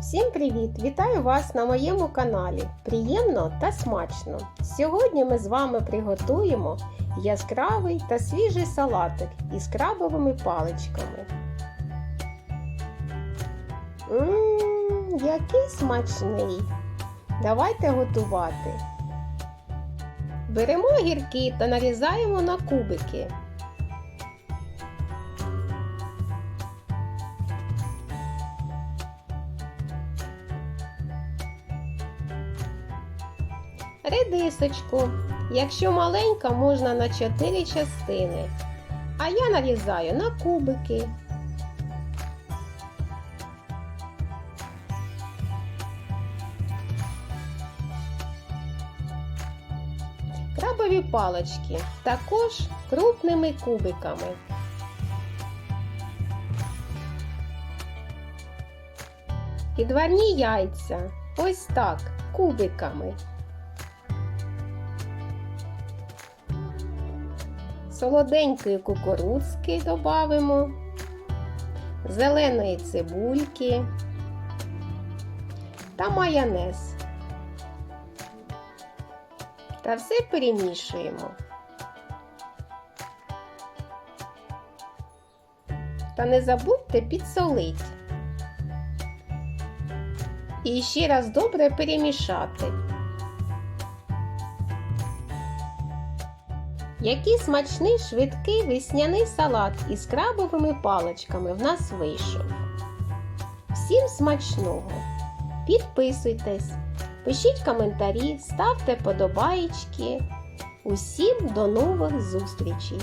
Всім привіт! Вітаю вас на моєму каналі. Приємно та смачно! Сьогодні ми з вами приготуємо яскравий та свіжий салатик із крабовими паличками. Ммм, який смачний! Давайте готувати. Беремо гірки та нарізаємо на кубики. Редисочку. Якщо маленька, можна на 4 частини. А я нарізаю на кубики. Крабові палочки також крупними кубиками. Підварні яйця. Ось так, кубиками. Солоденької кукурудзки додамо, зеленої цибульки та майонез. Та все перемішуємо. Та не забудьте підсолити. І ще раз добре перемішати. Який смачний швидкий весняний салат із крабовими паличками в нас вийшов. Всім смачного! Підписуйтесь, пишіть коментарі, ставте подобаєчки. Усім до нових зустрічей!